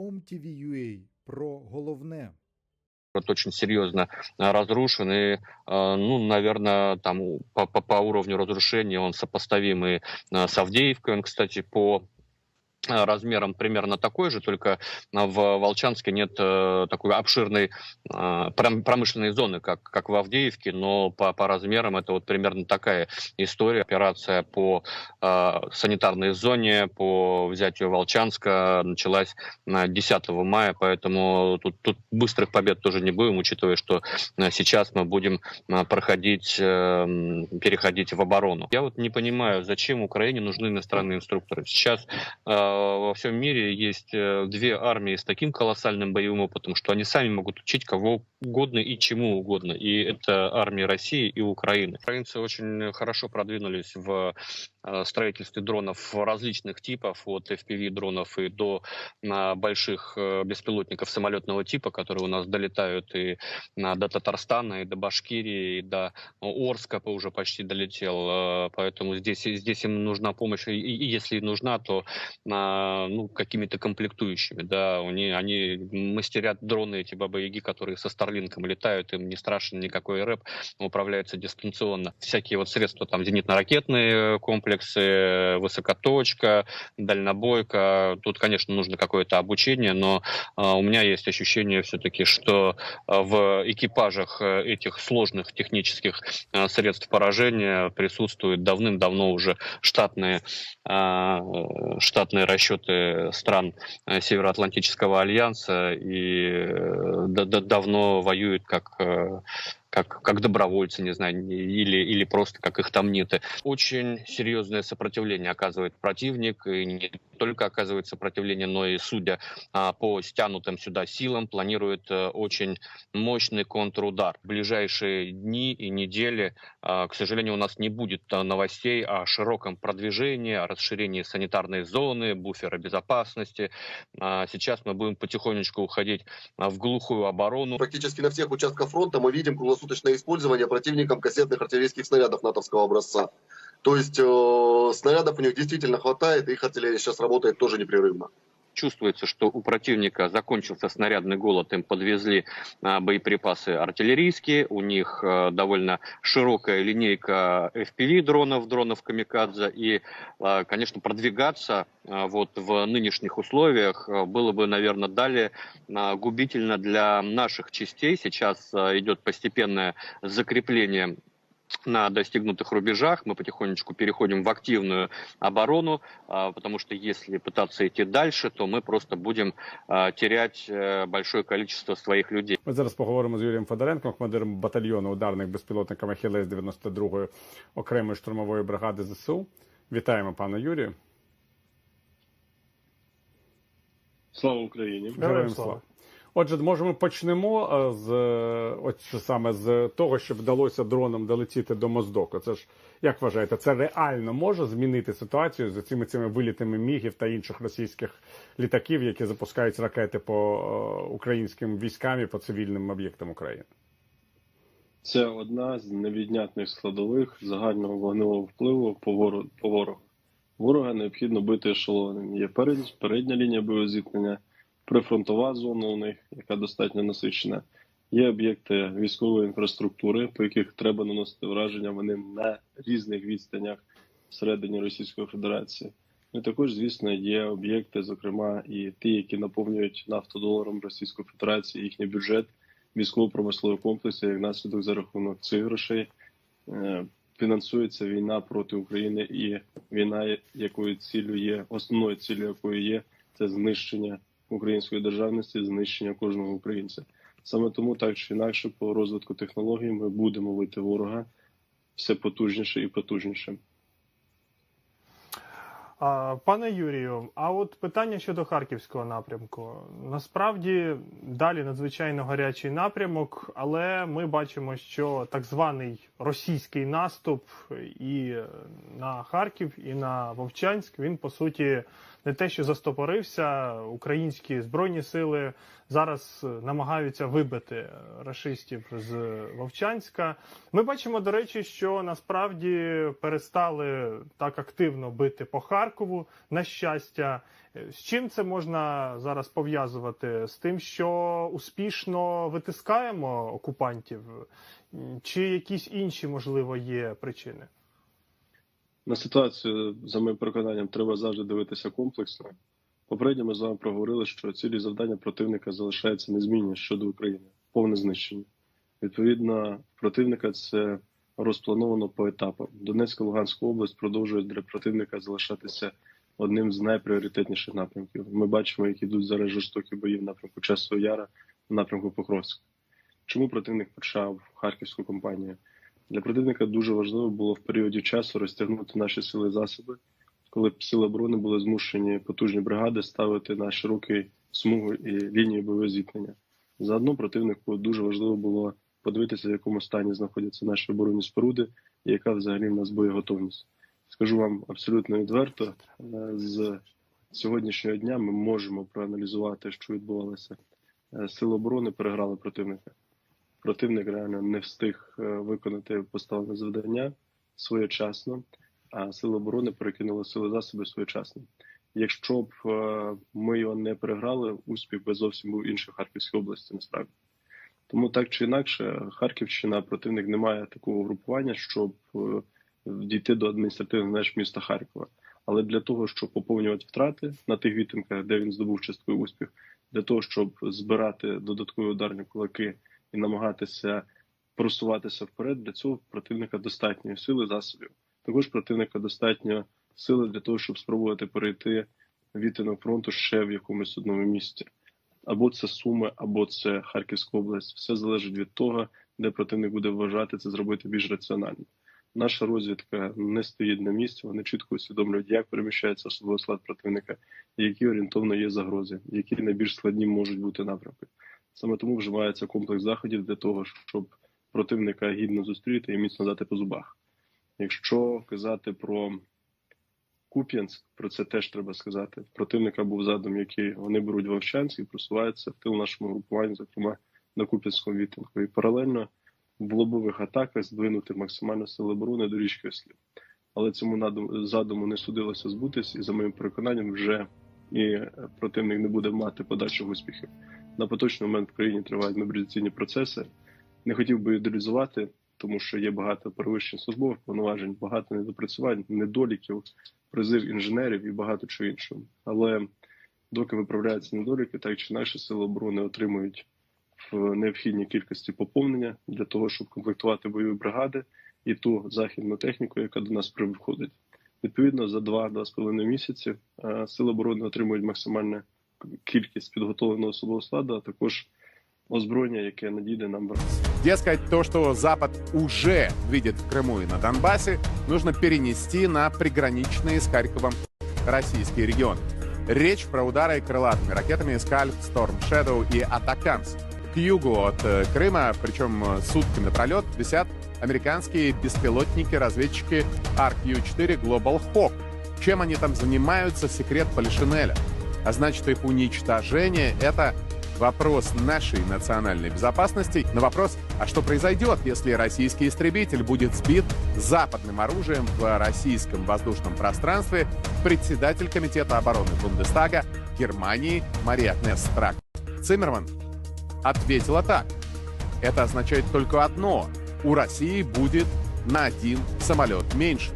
OMTV.ua про головне. город очень серьезно а, разрушен и, а, ну, наверное, там по, по, по уровню разрушения он сопоставимый а, с Авдеевкой. Он, кстати, по размером примерно такой же, только в Волчанске нет э, такой обширной пром- промышленной зоны, как, как в Авдеевке, но по, по размерам это вот примерно такая история. Операция по санитарной зоне, по взятию Волчанска началась на 10 мая, поэтому тут, тут быстрых побед тоже не будем, учитывая, что сейчас мы будем проходить, э, переходить в оборону. Я вот не понимаю, зачем Украине нужны иностранные инструкторы. Сейчас э, во всем мире есть э, две армии с таким колоссальным боевым опытом, что они сами могут учить кого угодно и чему угодно. И это армии России и Украины. Украинцы очень хорошо продвинулись в э, строительстве дронов различных типов, от FPV-дронов и до а, больших э, беспилотников самолетного типа, которые у нас долетают и а, до Татарстана, и до Башкирии, и до Орска уже почти долетел. Поэтому здесь, здесь им нужна помощь. И, если нужна, то а, ну, какими-то комплектующими. Да, они, они мастерят дроны, эти бабы-яги, которые со Старлинком летают, им не страшен никакой рэп, управляются дистанционно. Всякие вот средства, там, зенитно-ракетные комплексы, высокоточка, дальнобойка. Тут, конечно, нужно какое-то обучение, но а, у меня есть ощущение все-таки, что а, в экипажах э, этих сложных технических а, средств поражения присутствуют давным-давно уже штатные, а, штатные расчеты стран э, Североатлантического альянса и э, да- да- давно воюют как э, как, как добровольцы, не знаю, или, или просто как их там нет. Очень серьезное сопротивление оказывает противник, и не только оказывает сопротивление, но и, судя а, по стянутым сюда силам, планирует э, очень мощный контрудар. В ближайшие дни и недели, а, к сожалению, у нас не будет а, новостей о широком продвижении, о расширении санитарной зоны, буфера безопасности. А, Сейчас мы будем потихонечку уходить в глухую оборону. Практически на всех участках фронта мы видим круглосуточное использование противником кассетных артиллерийских снарядов натовского образца. То есть э, снарядов у них действительно хватает, и их артиллерия сейчас работает тоже непрерывно. Чувствуется, что у противника закончился снарядный голод, им подвезли а, боеприпасы артиллерийские, у них а, довольно широкая линейка FPV-дронов, дронов Камикадзе, и, а, конечно, продвигаться вот в нынешних условиях было бы, наверное, далее губительно для наших частей. Сейчас идет постепенное закрепление на достигнутых рубежах. Мы потихонечку переходим в активную оборону, а, потому что если пытаться идти дальше, то мы просто будем а, терять э, большое количество своих людей. Ми зараз поговоримо з Юрієм Федоренком, командиром батальйону ударних безпілотників Ахілес 92-ї окремої штурмової бригади ЗСУ. Вітаємо пана Юрію. Слава Україні! Героям слава. Отже, може, ми почнемо е, з е, от саме з того, що вдалося дроном долетіти до Моздоку. Це ж як вважаєте, це реально може змінити ситуацію з цими цими вилітами мігів та інших російських літаків, які запускають ракети по е, українським військам і по цивільним об'єктам України? Це одна з невіднятних складових загального вогневого впливу по ворогу. Ворога необхідно бити ешелоном. Є перед, передня лінія боєзіткнення, прифронтова зона у них, яка достатньо насичена. Є об'єкти військової інфраструктури, по яких треба наносити враження. Вони на різних відстанях всередині Російської Федерації. Ну і також, звісно, є об'єкти, зокрема, і ті, які наповнюють нафтодоларом Російської Федерації, їхній бюджет військово-промислового комплексу, як наслідок за рахунок цих грошей е, фінансується війна проти України, і війна, якою цілю є, основною цілею якої є, це знищення української державності, знищення кожного українця. Саме тому, так чи інакше, по розвитку технологій ми будемо вити ворога все потужніше і потужніше. Пане Юрію, а от питання щодо харківського напрямку. Насправді далі надзвичайно гарячий напрямок, але ми бачимо, що так званий російський наступ і на Харків, і на Вовчанськ він по суті не те, що застопорився, українські збройні сили зараз намагаються вибити рашистів з Вовчанська. Ми бачимо, до речі, що насправді перестали так активно бити по Харкову. На щастя, з чим це можна зараз пов'язувати? З тим, що успішно витискаємо окупантів, чи якісь інші можливо є причини? На ситуацію, за моїм переконанням, треба завжди дивитися комплексно. Попередньо ми з вами проговорили, що цілі завдання противника залишаються незмінні щодо України, повне знищення. Відповідно, противника це розплановано по етапам. Донецька Луганська область продовжує для противника залишатися одним з найпріоритетніших напрямків. Ми бачимо, як ідуть зараз жорстокі бої в напрямку Часового Яра, в напрямку Покровська. Чому противник почав харківську кампанію? Для противника дуже важливо було в періоді часу розтягнути наші сили засоби, коли сили оборони були змушені потужні бригади ставити на широкий смугу і лінію бойового зіткнення. Заодно противнику дуже важливо було подивитися, в якому стані знаходяться наші оборонні споруди, і яка взагалі в нас боєготовність. Скажу вам абсолютно відверто, е, з сьогоднішнього дня ми можемо проаналізувати, що відбувалося. Е, сили оборони переграли противника противник реально не встиг е, виконати поставлене завдання своєчасно, а сили оборони перекинули сили засоби своєчасно. Якщо б е, ми його не переграли, успіх би зовсім був інший Харківській області. Насправді тому так чи інакше, Харківщина противник не має такого групування, щоб е, дійти до адміністративних меж міста Харкова. Але для того, щоб поповнювати втрати на тих відтинках, де він здобув частковий успіх, для того щоб збирати додаткові ударні кулаки і намагатися просуватися вперед. Для цього противника достатньо сили засобів. Також противника достатньо сили для того, щоб спробувати перейти відтинок фронту ще в якомусь одному місці. Або це Суми, або це Харківська область. Все залежить від того, де противник буде вважати це зробити більш раціонально. Наша розвідка не стоїть на місці, вони чітко усвідомлюють, як переміщається особовий склад противника, які орієнтовно є загрози, які найбільш складні можуть бути напрямки. Саме тому вживається комплекс заходів для того, щоб противника гідно зустріти і міцно дати по зубах. Якщо казати про Куп'янськ, про це теж треба сказати. Противника був задум, який вони беруть Вовчанськ і просуваються в тил нашому групуванню, зокрема на Куп'янському відтинку. І паралельно в лобових атаках здвинути максимально сили оборони до річки Ослів. Але цьому задуму не судилося збутись, і за моїм переконанням, вже і противник не буде мати подальших успіхів. На поточний момент в країні тривають мобілізаційні процеси. Не хотів би ідеалізувати, тому що є багато перевищень службових повноважень, багато недопрацювань, недоліків, призив інженерів і багато чого іншого. Але доки виправляються недоліки, так чи наші сили оборони отримують в необхідній кількості поповнення для того, щоб комплектувати бойові бригади і ту західну техніку, яка до нас приходить. Відповідно, за 2-2,5 місяці е, сили оборони отримують максимальне кількість підготовленого особового складу, а також озброєння, яке надійде нам Дескать, то, что Запад уже видит в Крыму и на Донбассе, нужно перенести на приграничные с Харьковом российские регионы. Речь про удары крылатыми ракетами «Скальп», «Storm Shadow» и «Атакамс». К югу от э, Крыма, причем э, сутки напролет, висят американские беспилотники-разведчики RQ-4 Global Hawk. Чем они там занимаются, секрет Полишинеля. а значит, их уничтожение — это вопрос нашей национальной безопасности. На вопрос, а что произойдет, если российский истребитель будет сбит западным оружием в российском воздушном пространстве, председатель Комитета обороны Бундестага Германии Мария Агнес Страк. Циммерман ответила так. Это означает только одно. У России будет на один самолет меньше.